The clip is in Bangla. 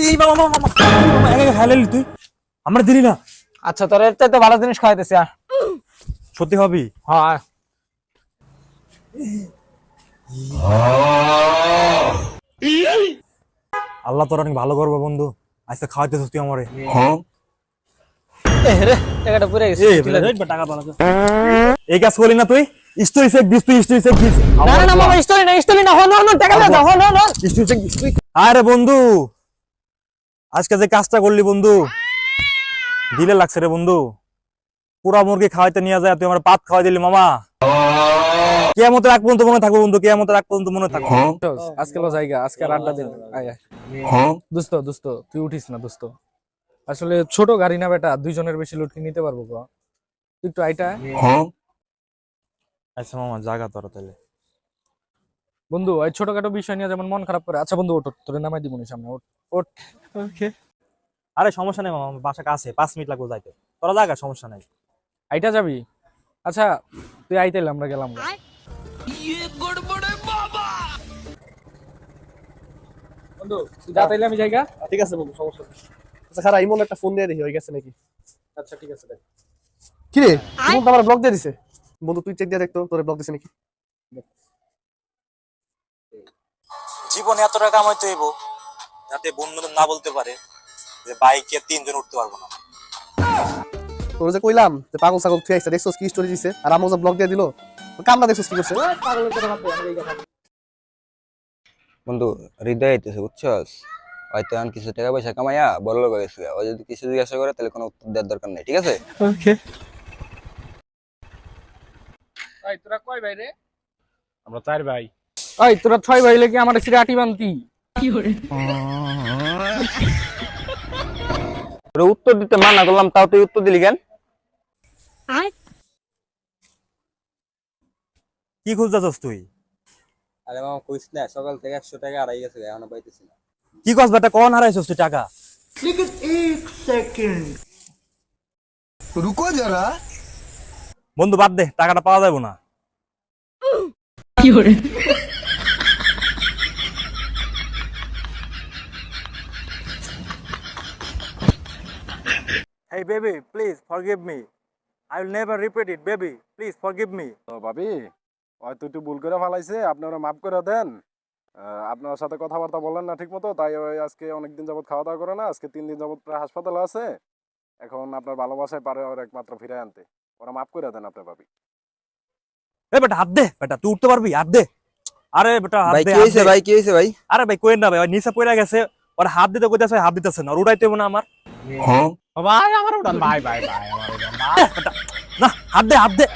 এই বাবা তুই? আমরা দিলি না। আচ্ছা তোর এর ভালো জিনিস খাওয়াইতেছি আয়। সত্যি হবি হ্যাঁ আল্লাহ তোর অনেক ভালো করব বন্ধু। আজকে খাওয়াইতেছিস তুই আমারে। টাকাটা পুরে গেছে। টাকা এই কাজ করলি না তুই? স্টোরি সেক দিস তুই স্টোরি সেক দিস। না না না মামা স্টোরি না স্টোরি না হন হন টাকা দাও হন হন হন। স্টোরি সেক দিস আরে বন্ধু। আজকে যে কাজটা করলি বন্ধু দিলে লাগছে রে বন্ধু। পুরা মুরগি খাওয়াইতে নিয়ে যায় তুই আমার পাত খাওয়াই দিলি মামা। কেয়ামতের এক পর্যন্ত মনে থাকব বন্ধু কেয়ামতের এক পর্যন্ত মনে থাকব। আজকে লো জায়গা আজকে আড্ডা দিন। আয় দোস্ত দোস্ত তুই উঠিস না দোস্ত। আসলে ছোট গাড়ি না বেটা দুইজনের বেশি লুটকি নিতে পারব গো। তুই একটু আইটা। আচ্ছা মামা জাগা তোরা তাহলে। বন্ধু এই ছোটখাটো বিষয় নিয়ে যেমন মন খারাপ করে আচ্ছা বন্ধু ওঠ তোরে নামাই দিব নি সামনে ওঠ ওঠ। ওকে আরে সমস্যা নেই মামা আমার বাসা কাছে পাঁচ মিনিট লাগবে যাইতে। তোরা জাগা সমস্যা নাই। আইটা যাবি? আচ্ছা তুই আইতাইলে আমরা গেলাম। গো। বন্ধু তুই যা তাইলে আমি জায়গা ঠিক আছে বন্ধু সমস্যা নেই। আচ্ছা খারা ইমন একটা ফোন দিয়ে দেখি হয়ে গেছে নাকি? আচ্ছা ঠিক আছে দেখ। কি রে? ইমন তো আমার ব্লক দিয়ে দিছে। বন্ধু তুই চেক দিয়ে দেখতো তোরে ব্লক দিছে নাকি? জীবনে এত টাকা কামাইতে হইব যাতে বন্ধু না বলতে পারে যে বাইকে তিনজন উঠতে পারব না। তোর যে কইলাম যে পাগল ছাগল তুই আইসা দেখছস কি স্টোরি দিছে? আর আমার ব্লক দিয়ে দিল দেখছস কি করছে? বন্ধু হৃদয় আইতেছে বুঝছস? হয়তো এখন কিছু টাকা পয়সা কামাইয়া বড় লোক গেছে ও যদি কিছু জিজ্ঞাসা করে তাহলে কোনো উত্তর দেওয়ার দরকার নেই ঠিক আছে? ভাই তোরা কয় ভাই রে? আমরা চার ভাই। ওই তোরা ছয় ভাই লেগে আমার সিরে আটি বানতি তোরা উত্তর দিতে মানা করলাম তাও তুই উত্তর দিলি কেন কি খুঁজতেছস তুই আরে মামা কইস না সকাল থেকে একশো টাকা আড়াই গেছে এখনো পাইতেছি না কি কস বেটা কোন হারাইছস তুই টাকা रुको जरा বন্ধু বাদ দে টাকাটা পাওয়া যাবে না Hey baby, please forgive me. I will never repeat it, baby. Please forgive me. তো ভাবি হয়তো একটু ভুল করে ফেলাইছে আপনারা মাফ করে দেন। আপনার সাথে কথাবার্তা বলেন না ঠিক মতো তাই ওই আজকে অনেকদিন যাবত খাওয়া দাওয়া করে না আজকে তিন দিন যাবত প্রায় হাসপাতালে আছে। এখন আপনার ভালোবাসায় পারে ওর একমাত্র ফিরে আনতে। ওরা মাফ করে দেন আপনার ভাবি। এ বেটা হাত দে বেটা তুই উঠতে পারবি? হাত দে। আরে বেটা হাত ভাই দে কি হাত হয়েছে ভাই কি হয়েছে ভাই? আরে ভাই কোয়েন না ভাই নিচে পড়ে গেছে ওর হাত দিতে কইতাছে হাত দিতেছে না ওর উড়াইতে না আমার। ভাই আমার উড়ান ভাই ভাই ভাই আমার উড়ান না হাত দে হাত দে।